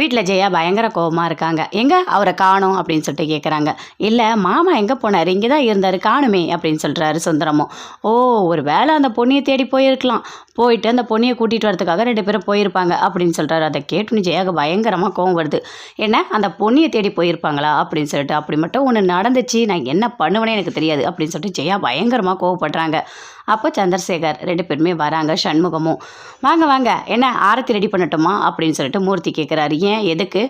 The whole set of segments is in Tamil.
வீட்டில் ஜெயா பயங்கர கோபமாக இருக்காங்க. எங்கே? அவரை காணும் அப்படின்னு சொல்லிட்டு கேட்குறாங்க இல்லை மாமா எங்கே போனார்? இங்கே தான் இருந்தார் காணுமே அப்படின்னு சொல்கிறாரு சுந்தரமும் ஓ ஒரு வேளை அந்த பொண்ணியை தேடி போயிருக்கலாம். போயிட்டு அந்த பொண்ணியை கூட்டிகிட்டு வரதுக்காக ரெண்டு பேரும் போயிருப்பாங்க அப்படின்னு சொல்கிறாரு அதை கேட்டுன்னு ஜெயாக்கு பயங்கரமாக கோவம் வருது. என்ன அந்த பொண்ணியை தேடி போயிருப்பாங்களா அப்படின்னு சொல்லிட்டு. அப்படி மட்டும் ஒன்று நடந்துச்சு. நான் என்ன பண்ணுவேனே எனக்கு தெரியாது அப்படின்னு சொல்லிட்டு ஜெயா பயங்கரமாக கோவப்படுறாங்க. அப்போ சந்திரசேகர் ரெண்டு பேருமே வராங்க சண்முகமும். வாங்க வாங்க என்ன ஆரத்தி ரெடி பண்ணட்டுமா? அப்படின்னு சொல்லிட்டு மூர்த்தி கேட்குறாரு ஏன் எதுக்கு?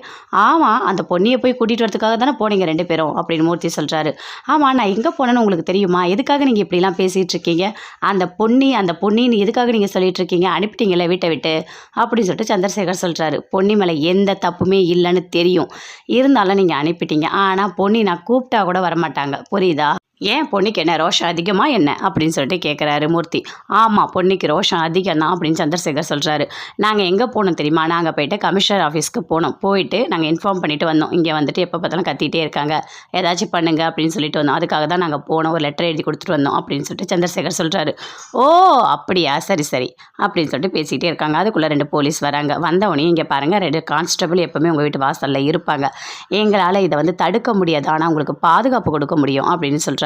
ஆமாம் அந்த பொண்ணியை போய் கூட்டிகிட்டு வரதுக்காக தானே போனீங்க ரெண்டு பேரும் அப்படின்னு மூர்த்தி சொல்கிறாரு ஆமாம் நான் எங்கே போனேன்னு உங்களுக்கு தெரியுமா? எதுக்காக நீங்கள் இப்படிலாம் பேசிகிட்டு இருக்கீங்க? அந்த பொன்னி அந்த பொன்னின்னு எதுக்காக நீங்கள் சொல்லிட்டு இருக்கீங்க? அனுப்பிட்டீங்களே வீட்டை விட்டு அப்படின்னு சொல்லிட்டு சந்திரசேகர் சொல்கிறாரு பொன்னி மேலே எந்த தப்புமே இல்லைன்னு தெரியும். இருந்தாலும் நீங்கள் அனுப்பிட்டீங்க. ஆனால் பொன்னி நான் கூப்பிட்டா கூட வரமாட்டாங்க. புரியுதா? ஏன் பொண்ணுக்கு என்ன ரோஷம் அதிகமாக என்ன? அப்படின்னு சொல்லிட்டு கேட்குறாரு மூர்த்தி. ஆமாம் பொண்ணுக்கு ரோஷம் அதிகம் தான் அப்படின்னு சந்திரசேகர் சொல்கிறாரு நாங்கள் எங்கே போனோம் தெரியுமா? நாங்கள் போயிட்டு கமிஷனர் ஆஃபீஸ்க்கு போனோம். போயிட்டு நாங்கள் இன்ஃபார்ம் பண்ணிட்டு வந்தோம். இங்கே வந்துட்டு எப்போ பார்த்தாலும் கத்திட்டே இருக்காங்க. ஏதாச்சும் பண்ணுங்க அப்படின்னு சொல்லிட்டு வந்தோம். அதுக்காக தான் நாங்கள் போனோம். ஒரு லெட்டர் எழுதி கொடுத்துட்டு வந்தோம் அப்படின்னு சொல்லிட்டு சந்திரசேகர் சொல்கிறாரு ஓ அப்படியா? சரி சரி அப்படின்னு சொல்லிட்டு பேசிகிட்டே இருக்காங்க. அதுக்குள்ளே ரெண்டு போலீஸ் வராங்க. வந்தவனையும் இங்கே பாருங்கள் ரெண்டு கான்ஸ்டபிள் எப்போவுமே உங்கள் வீட்டு வாசலில் இருப்பாங்க. எங்களால் இதை வந்து தடுக்க முடியாது. ஆனால் உங்களுக்கு பாதுகாப்பு கொடுக்க முடியும் அப்படின்னு சொல்கிறாங்க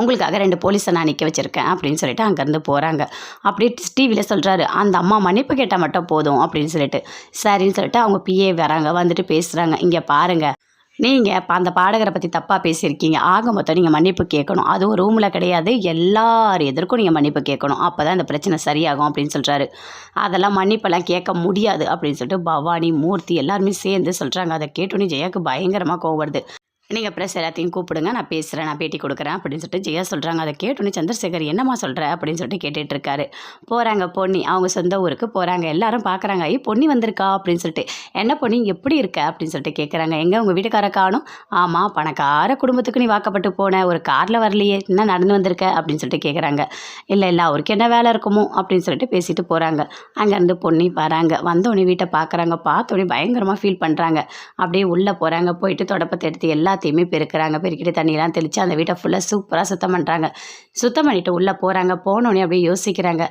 உங்களுக்காக ரெண்டு போலீஸை நான் நிற்க வச்சுருக்கேன் அப்படின்னு சொல்லிட்டு அங்கேருந்து போகிறாங்க அப்படியே டிவியில் சொல்கிறாரு அந்த அம்மா மன்னிப்பு கேட்டால் மட்டும் போதும் அப்படின்னு சொல்லிட்டு. சரின்னு சொல்லிட்டு அவங்க பிஏ வராங்க வந்துட்டு பேசுகிறாங்க இங்கே பாருங்கள் நீங்கள் இப்போ அந்த பாடகரை பற்றி தப்பாக பேசியிருக்கீங்க. ஆக மொத்தம் நீங்கள் மன்னிப்பு கேட்கணும். அதுவும் ரூமில் கிடையாது எல்லார் எதற்கும் நீங்கள் மன்னிப்பு கேட்கணும். அப்போ தான் இந்த பிரச்சனை சரியாகும் அப்படின்னு சொல்கிறாரு அதெல்லாம் மன்னிப்பெல்லாம் கேட்க முடியாது அப்படின்னு சொல்லிட்டு பவானி மூர்த்தி எல்லாருமே சேர்ந்து சொல்கிறாங்க அதை கேட்டோன்னே ஜெயாக்கு பயங்கரமாக கோவம் வருது. நீங்கள் ப்ரெஸ் எல்லாத்தையும் கூப்பிடுங்க நான் பேசுகிறேன் நான் பேட்டி கொடுக்குறேன் அப்படின்னு சொல்லிட்டு ஜெயா சொல்கிறாங்க அதை கேட்டோன்னே சந்திரசேகர் என்னம்மா சொல்கிற அப்படின்னு சொல்லிட்டு கேட்டுட்ருக்காரு. போகிறாங்க பொன்னி அவங்க சொந்த ஊருக்கு போகிறாங்க எல்லாரும் பார்க்குறாங்க ஐயோ பொன்னி வந்திருக்கா? அப்படின்னு சொல்லிட்டு என்ன பொன்னி எப்படி இருக்க? அப்படின்னு சொல்லிட்டு கேட்குறாங்க எங்கே உங்கள் வீட்டுக்கார காணும்? ஆமாம் பணக்கார குடும்பத்துக்கு நீ வாக்கப்பட்டு போன ஒரு காரில் வரலையே என்ன நடந்து வந்திருக்க? அப்படின்னு சொல்லிட்டு கேட்குறாங்க இல்லை இல்லை அவருக்கு என்ன வேலை இருக்குமோ? அப்படின்னு சொல்லிட்டு பேசிட்டு போகிறாங்க அங்கேருந்து பொன்னி வராங்க. வந்தோடனே வீட்டை பார்க்குறாங்க பார்த்தோடனே பயங்கரமாக ஃபீல் பண்ணுறாங்க அப்படியே உள்ளே போகிறாங்க போயிட்டு தொடப்பத்தை எடுத்து எல்லாத்தையுமே பெருக்கிறாங்க. பெருக்கிட்டு தண்ணியெல்லாம் தெளித்து அந்த வீட்டை ஃபுல்லாக சூப்பராக சுத்தம் பண்ணுறாங்க சுத்தம் பண்ணிட்டு உள்ளே போகிறாங்க போனோடனே அப்படியே யோசிக்கிறாங்க.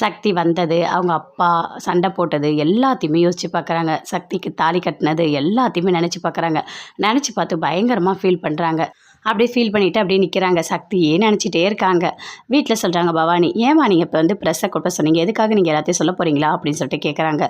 சக்தி வந்தது. அவங்க அப்பா சண்டை போட்டது. எல்லாத்தையுமே யோசித்து பார்க்குறாங்க சக்திக்கு தாலி கட்டினது. எல்லாத்தையுமே நினச்சி பார்க்குறாங்க நினச்சி பார்த்து பயங்கரமாக ஃபீல் பண்ணுறாங்க அப்படியே ஃபீல் பண்ணிவிட்டு அப்படியே நிற்கிறாங்க சக்தியே நினச்சிட்டே இருக்காங்க. வீட்டில் சொல்கிறாங்க பவானி ஏமா நீங்கள் இப்போ வந்து ப்ரெஸ்ஸை கொடுப்ப சொன்னீங்க? எதுக்காக நீங்கள் எல்லாத்தையும் சொல்ல போகிறீங்களா அப்படின்னு சொல்லிட்டு கேட்குறாங்க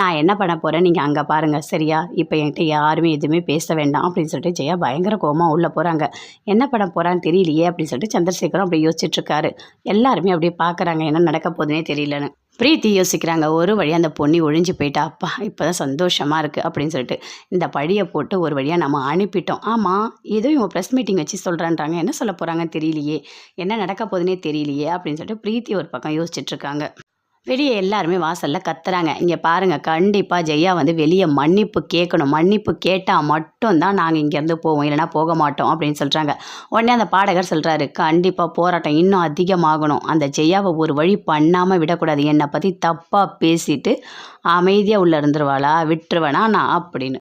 நான் என்ன பண்ண போகிறேன் நீங்கள் அங்கே பாருங்கள் சரியா? இப்போ என்கிட்ட யாருமே எதுவுமே பேச வேண்டாம். அப்படின்னு சொல்லிட்டு ஜெயா பயங்கர கோமா உள்ளே போகிறாங்க என்ன பண்ண போகிறான்னு தெரியலையே? அப்படின்னு சொல்லிட்டு சந்திரசேகரும் அப்படியே யோசிச்சுட்டு இருக்காரு. எல்லாருமே அப்படியே பார்க்குறாங்க என்ன நடக்க போகுதுன்னே தெரியலன்னு. பிரீத்தி யோசிக்கிறாங்க ஒரு வழியாக அந்த பொண்ணி ஒழிஞ்சு போயிட்டா அப்பா இப்போ தான் சந்தோஷமாக இருக்குது அப்படின்னு சொல்லிட்டு. இந்த பழியை போட்டு ஒரு வழியாக நம்ம அனுப்பிட்டோம். ஆமாம் ஏதோ இவங்க ப்ரெஸ் மீட்டிங் வச்சு சொல்கிறான்றாங்க என்ன சொல்ல போகிறாங்கன்னு தெரியலையே. என்ன நடக்க போகுதுன்னே தெரியலையே அப்படின்னு சொல்லிட்டு பிரீத்தி ஒரு பக்கம் யோசிச்சுட்ருக்காங்க வெளியே எல்லாருமே வாசலில் கத்துறாங்க. இங்கே பாருங்கள் கண்டிப்பாக ஜெயா வந்து வெளியே மன்னிப்பு கேட்கணும். மன்னிப்பு கேட்டால் மட்டும்தான் நாங்கள் இங்கேருந்து போவோம். இல்லைனா போக மாட்டோம் அப்படின்னு சொல்கிறாங்க உடனே அந்த பாடகர் சொல்கிறாரு கண்டிப்பாக போராட்டம் இன்னும் அதிகமாகணும். அந்த ஜெயாவை ஒரு வழி பண்ணாமல் விடக்கூடாது. என்னை பற்றி தப்பாக பேசிட்டு அமைதியாக உள்ளே இருந்துருவாளா? விட்டுருவேனா நான்? அப்படின்னு.